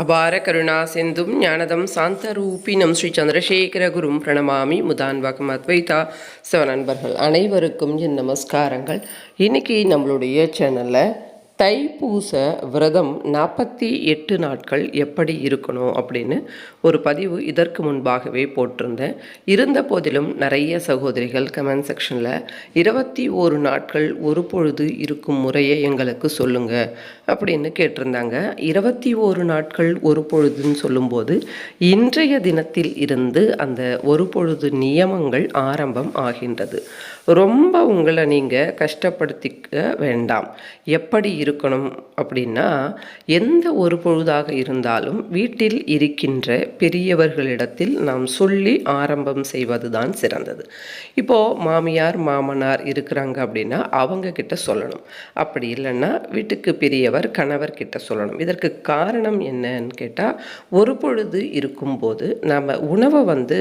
அபார கருணா சிந்தும் ஞானதம் சாந்தரூபினம் ஸ்ரீ சந்திரசேகர குரும் பிரணமாமி முதான்வகம் அத்வைதா. சிவ நண்பர்கள் அனைவருக்கும் என் நமஸ்காரங்கள். இன்னைக்கு நம்மளுடைய சேனலில் தைப்பூச விரதம் நாற்பத்தி எட்டு நாட்கள் எப்படி இருக்கணும் அப்படின்னு ஒரு பதிவு இதற்கு முன்பாகவே போட்டிருந்தேன். இருந்த போதிலும் நிறைய சகோதரிகள் கமெண்ட் செக்ஷனில் இருபத்தி ஓரு நாட்கள் ஒரு பொழுது இருக்கும் முறையை எங்களுக்கு சொல்லுங்க அப்படின்னு கேட்டிருந்தாங்க. இருபத்தி ஓரு நாட்கள் ஒரு பொழுதுன்னு சொல்லும்போது இன்றைய தினத்தில் இருந்து அந்த ஒரு பொழுது நியமங்கள் ஆரம்பம் ஆகின்றது. ரொம்ப உங்களை நீங்கள் கஷ்டப்படுத்திக்க வேண்டாம். எப்படி இருக்கணும் அப்படின்னா எந்த ஒரு பொழுதாக இருந்தாலும் வீட்டில் இருக்கின்ற பெரியவர்களிடத்தில் நாம் சொல்லி ஆரம்பம் செய்வது தான் சிறந்தது. இப்போது மாமியார் மாமனார் இருக்கிறாங்க அப்படின்னா அவங்க கிட்ட சொல்லணும். அப்படி இல்லைன்னா வீட்டுக்கு பெரியவர் கணவர் கிட்ட சொல்லணும். இதற்கு காரணம் என்னன்னு கேட்டால் ஒரு பொழுது இருக்கும்போது நம்ம உணவை வந்து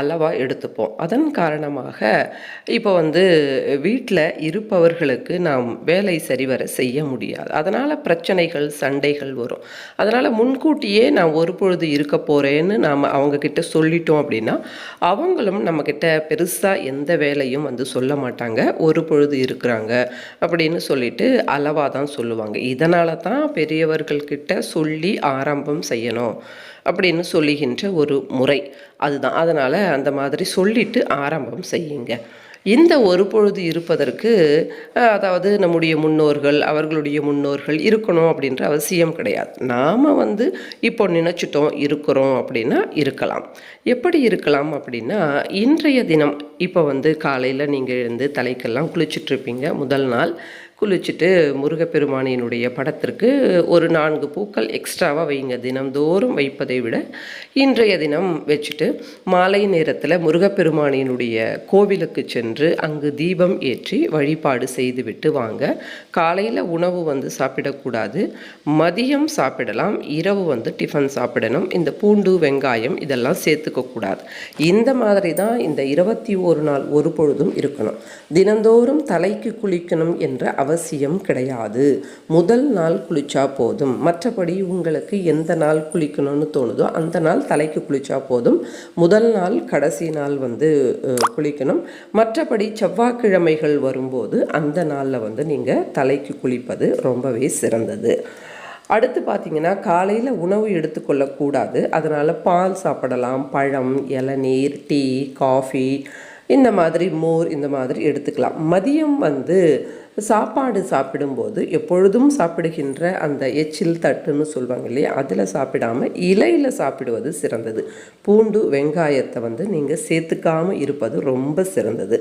அளவாக எடுத்துப்போம். அதன் காரணமாக இப்போ வந்து வீட்டில் இருப்பவர்களுக்கு நாம் வேலை சரிவர செய்ய முடியாது. அதனால் பிரச்சனைகள் சண்டைகள் வரும். அதனால் முன்கூட்டியே நான் ஒரு பொழுது இருக்க போகிறேன்னு நாம் அவங்கக்கிட்ட சொல்லிட்டோம் அப்படின்னா அவங்களும் நம்மக்கிட்ட பெருசாக எந்த வேலையும் வந்து சொல்ல மாட்டாங்க. ஒரு பொழுது இருக்கிறாங்க அப்படின்னு சொல்லிட்டு அளவாக தான் சொல்லுவாங்க. இதனால தான் பெரியவர்கள்கிட்ட சொல்லி ஆரம்பம் செய்யணும் அப்படின்னு சொல்லுகின்ற ஒரு முறை அதுதான். அதனால் அந்த மாதிரி சொல்லிட்டு ஆரம்பம் செய்யுங்க. இந்த ஒரு பொழுது இருப்பதற்கு அதாவது நம்முடைய முன்னோர்கள் அவர்களுடைய முன்னோர்கள் இருக்கணும் அப்படின்ற அவசியம் கிடையாது. நாம் வந்து இப்போ நினச்சிட்டோம் இருக்கிறோம் அப்படின்னா இருக்கலாம். எப்படி இருக்கலாம் அப்படின்னா இன்றைய தினம் இப்போ வந்து காலையில் நீங்கள் எழுந்து தலைக்கெல்லாம் குளிச்சுட்ருப்பீங்க முதல் நாள் குளிச்சுட்டு முருகப்பெருமானினுடைய படத்திற்கு ஒரு நான்கு பூக்கள் எக்ஸ்ட்ராவாக வைங்க. தினம்தோறும் வைப்பதை விட இன்றைய தினம் வச்சுட்டு மாலை நேரத்தில் முருகப்பெருமானினுடைய கோவிலுக்கு சென்று அங்கு தீபம் ஏற்றி வழிபாடு செய்துவிட்டு வாங்க. காலையில் உணவு வந்து சாப்பிடக்கூடாது. மதியம் சாப்பிடலாம். இரவு வந்து டிஃபன் சாப்பிடணும். இந்த பூண்டு வெங்காயம் இதெல்லாம் சேர்த்துக்கக்கூடாது இந்த மாதிரி தான் இந்த இருபத்தி ஒரு நாள் ஒரு பொழுதும் இருக்கணும். தினந்தோறும் தலைக்கு குளிக்கணும் என்ற அவசியம் கிடையாது. முதல் நாள் குளிச்சா போதும். மற்றபடி உங்களுக்கு எந்த நாள் குளிக்கணும்னு தோணுதோ அந்த நாள் தலைக்கு குளிச்சா போதும். முதல் நாள் கடைசி நாள் வந்து குளிக்கணும். மற்றபடி செவ்வாய்க்கிழமைகள் வரும்போது அந்த நாளில் வந்து நீங்கள் தலைக்கு குளிப்பது ரொம்பவே சிறந்தது. அடுத்து பார்த்தீங்கன்னா காலையில் உணவு எடுத்துக்கொள்ளக்கூடாது அதனால் பால் சாப்பிடலாம். பழம் இளநீர் டீ காஃபி இந்த மாதிரி மோர் இந்த மாதிரி எடுத்துக்கலாம். மதியம் வந்து சாப்பாடு சாப்பிடும்போது எப்பொழுதும் சாப்பிடுகின்ற அந்த எச்சில் தட்டுன்னு சொல்லுவாங்க இல்லையா? அதில் சாப்பிடாம இலையில் சாப்பிடுவது சிறந்தது. பூண்டு வெங்காயத்தை வந்து நீங்கள் சேர்த்துக்காமல் இருப்பது ரொம்ப சிறந்தது.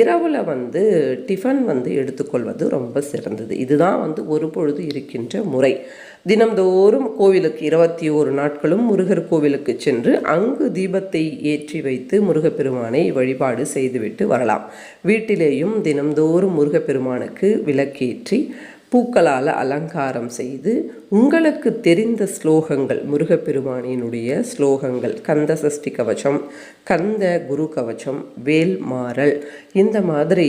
இரவில் வந்து டிஃபன் வந்து எடுத்துக்கொள்வது ரொம்ப சிறந்தது. இதுதான் வந்து ஒரு பொழுது இருக்கின்ற முறை. தினம்தோறும் கோவிலுக்கு இருபத்தி ஓரு நாட்களும் முருகர் கோவிலுக்கு சென்று அங்கு தீபத்தை ஏற்றி வைத்து முருகப்பெருமானை வழிபாடு செய்துவிட்டு வரலாம். வீட்டிலேயும் தினம்தோறும் முருகப்பெருமானுக்கு விளக்கேற்றி பூக்களால் அலங்காரம் செய்து உங்களுக்கு தெரிந்த ஸ்லோகங்கள் முருகப்பெருமானினுடைய ஸ்லோகங்கள் கந்த சஷ்டி கவச்சம் கந்த குரு கவசம் வேல்மாறல் இந்த மாதிரி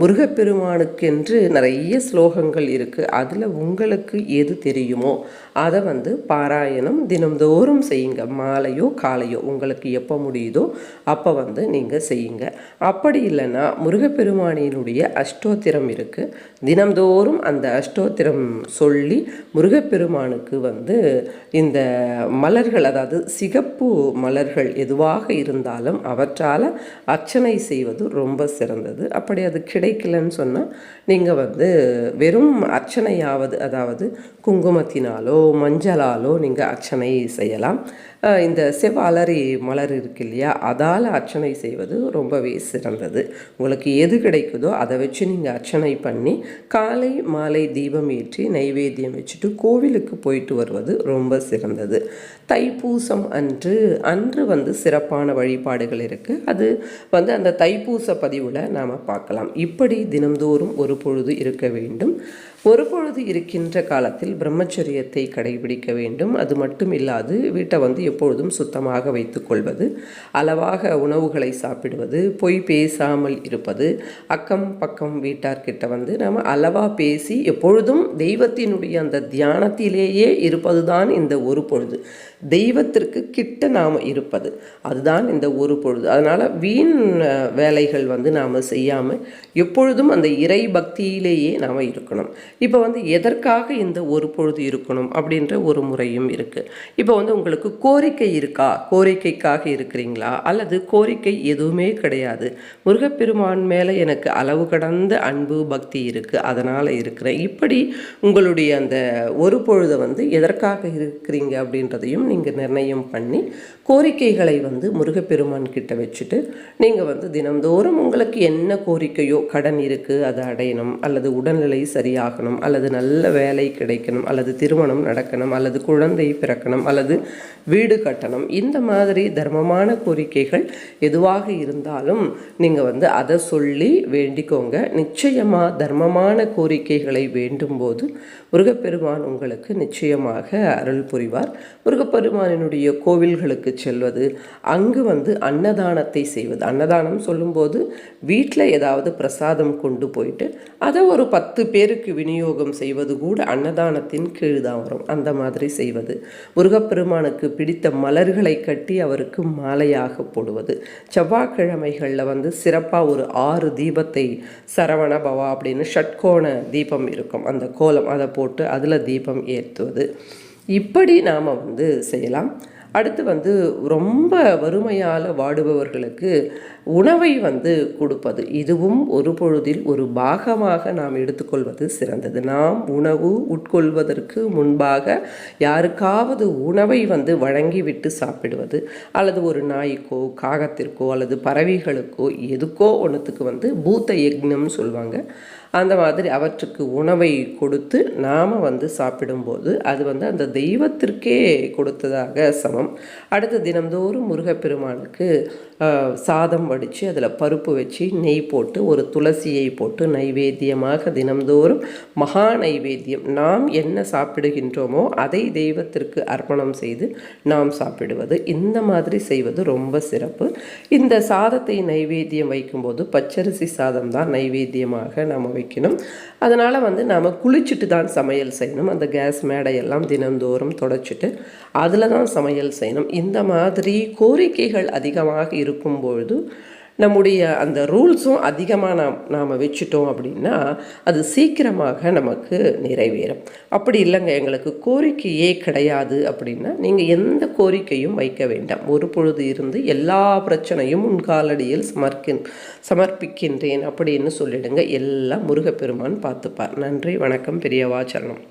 முருகப்பெருமானுக்கென்று நிறைய ஸ்லோகங்கள் இருக்குது அதில் உங்களுக்கு எது தெரியுமோ அதை வந்து பாராயணம் தினம்தோறும் செய்யுங்க. மாலையோ காலையோ உங்களுக்கு எப்போ முடியுதோ அப்போ வந்து நீங்கள் செய்யுங்க. அப்படி இல்லைன்னா முருகப்பெருமானினுடைய அஷ்டோத்திரம் இருக்குது தினம்தோறும் அந்த அஷ்டோத்திரம் சொல்லி முருகப்பெருமானுக்கு வந்து இந்த மலர்கள் அதாவது சிகப்பு மலர்கள் எதுவாக இருந்தாலும் அவற்றால் அர்ச்சனை செய்வது ரொம்ப சிறந்தது. அப்படி அது கிடைக்கலன்னு சொன்னால் நீங்கள் வந்து வெறும் அர்ச்சனையாவது அதாவது குங்குமத்தினாலோ மஞ்சளாலோ நீங்கள் அர்ச்சனை செய்யலாம். இந்த செவ்வாலரி மலர் இருக்கு இல்லையா அதால் அர்ச்சனை செய்வது ரொம்பவே சிறந்தது. உங்களுக்கு எது கிடைக்குதோ அதை வச்சு நீங்கள் அர்ச்சனை பண்ணி காலை மாலை தீபம் ஏற்றி நைவேத்தியம் வச்சுட்டு கோவிலுக்கு போயிட்டு வருவது ரொம்ப சிறந்தது. தைப்பூசம் அன்று அன்று வந்து சிறப்பான வழிபாடுகள் இருக்குது அது வந்து அந்த தைப்பூச பதிவில் நாம் பார்க்கலாம். இப்படி தினம்தோறும் ஒரு பொழுது இருக்க வேண்டும். ஒரு பொழுது இருக்கின்ற காலத்தில் பிரம்மச்சரியத்தை கடைபிடிக்க வேண்டும். அது மட்டும் இல்லாது வீட்டை வந்து எப்பொழுதும் சுத்தமாக வைத்துக்கொள்வது அளவாக உணவுகளை சாப்பிடுவது பொய் பேசாமல் இருப்பது அக்கம் பக்கம் வீட்டார்கிட்ட வந்து நாம் அளவாக பேசி எப்பொழுதும் தெய்வத்தினுடைய அந்த தியானத்திலேயே இருப்பதுதான் இந்த ஒரு பொழுது. தெய்வத்திற்கு கிட்ட நாம் இருப்பது அதுதான் இந்த ஒரு பொழுது. அதனால் வீண் வேலைகள் வந்து நாம் செய்யாமல் எப்பொழுதும் அந்த இறை பக்தியிலேயே நாம் இருக்கணும். இப்போ வந்து எதற்காக இந்த ஒரு பொழுது இருக்கணும் அப்படின்ற ஒரு முறையும் இருக்குது இப்போ வந்து உங்களுக்கு கோரிக்கை இருக்கா? கோரிக்கைக்காக இருக்கிறீங்களா? அல்லது கோரிக்கை எதுவுமே கிடையாது. முருகப்பெருமான் மேலே எனக்கு அளவு கடந்த அன்பு பக்தி இருக்குது அதனால் இருக்கிறேன். இப்படி உங்களுடைய அந்த ஒரு பொழுதை வந்து எதற்காக இருக்கிறீங்க அப்படின்றதையும் நீங்கள் நிர்ணயம் பண்ணி கோரிக்கைகளை வந்து முருகப்பெருமான் கிட்ட வச்சுட்டு நீங்கள் வந்து தினந்தோறும் உங்களுக்கு என்ன கோரிக்கையோ கடன் இருக்குது அதை அடையணும். அல்லது உடல்நிலை சரியாகணும். அல்லது நல்ல வேலை கிடைக்கணும் அல்லது திருமணம் நடக்கணும் அல்லது குழந்தை பிறக்கணும் அல்லது வீடு கட்டணும் இந்த மாதிரி தர்மமான கோரிக்கைகள் எதுவாக இருந்தாலும் நீங்கள் வந்து அதை சொல்லி வேண்டிக்கோங்க. நிச்சயமாக தர்மமான கோரிக்கைகளை வேண்டும் போது முருகப்பெருமான் உங்களுக்கு நிச்சயமாக அருள் புரிவார். முருகப்பெருமானினுடைய கோவில்களுக்கு செல்வது அங்கு வந்து அன்னதானத்தை செய்வது. அன்னதானம் சொல்லும்போது வீட்டில் ஏதாவது பிரசாதம் கொண்டு போயிட்டு அதை ஒரு பத்து பேருக்கு விநியோகம் விநியோகம் செய்வது கூட அன்னதானத்தின் கீழ் தான் வரும். அந்த மாதிரி செய்வது. முருகப்பெருமானுக்கு பிடித்த மலர்களை கட்டி அவருக்கு மாலையாக போடுவது. செவ்வாய்க்கிழமைகளில் வந்து சிறப்பாக ஒரு ஆறு தீபத்தை சரவண பவா அப்படின்னு ஷட்கோண தீபம் இருக்கும். அந்த கோலம் அதை போட்டு அதில் தீபம் ஏற்றுவது. இப்படி நாம் வந்து செய்யலாம். அடுத்து வந்து ரொம்ப வறுமையால் வாடுபவர்களுக்கு உணவை வந்து கொடுப்பது. இதுவும் ஒரு பொழுதில் ஒரு பாகமாக நாம் எடுத்துக்கொள்வது சிறந்தது. நாம் உணவு உட்கொள்வதற்கு முன்பாக யாருக்காவது உணவை வந்து வழங்கிவிட்டு சாப்பிடுவது அல்லது ஒரு நாய்க்கோ காகத்திற்கோ அல்லது பறவைகளுக்கோ எதுக்கோ ஒன்றுத்துக்கு வந்து பூத்த யக்னம்னு சொல்லுவாங்க அந்த மாதிரி அவற்றுக்கு உணவை கொடுத்து நாம் வந்து சாப்பிடும்போது அது வந்து அந்த தெய்வத்திற்கே கொடுத்ததாக சமம் அடுத்த தினம்தோறும் முருகப்பெருமானுக்கு சாதம் வடித்து அதில் பருப்பு வச்சு நெய் போட்டு ஒரு துளசியை போட்டு நைவேத்தியமாக தினம்தோறும் மகா நைவேத்தியம். நாம் என்ன சாப்பிடுகின்றோமோ அதை தெய்வத்திற்கு அர்ப்பணம் செய்து நாம் சாப்பிடுவது. இந்த மாதிரி செய்வது ரொம்ப சிறப்பு. இந்த சாதத்தை நைவேத்தியம் வைக்கும்போது பச்சரிசி சாதம் தான் நைவேத்தியமாக நாம் வைக்கணும். அதனால் வந்து நாம் குளிச்சுட்டு தான் சமையல் செய்யணும். அந்த கேஸ் மேடையெல்லாம் தினந்தோறும் தொடச்சிட்டு அதில் தான் சமையல் செய்யணும் இந்த மாதிரி கோரிக்கைகள் அதிகமாக இருக்கும் பொழுது நம்முடைய அந்த ரூல்ஸும் அதிகமாக நாம் நாம் வச்சுட்டோம் அப்படின்னா அது சீக்கிரமாக நமக்கு நிறைவேறும். அப்படி இல்லைங்க எங்களுக்கு கோரிக்கையே கிடையாது அப்படின்னா நீங்கள் எந்த கோரிக்கையும் வைக்க வேண்டாம். ஒரு பொழுது இருந்து எல்லா பிரச்சனையும் உன் காலடியில் சமர்க்கின் சமர்ப்பிக்கின்றேன் அப்படின்னு சொல்லிடுங்க. எல்லாம் முருகப்பெருமான் பார்த்துப்பார். நன்றி வணக்கம் பெரியவா சரணம்.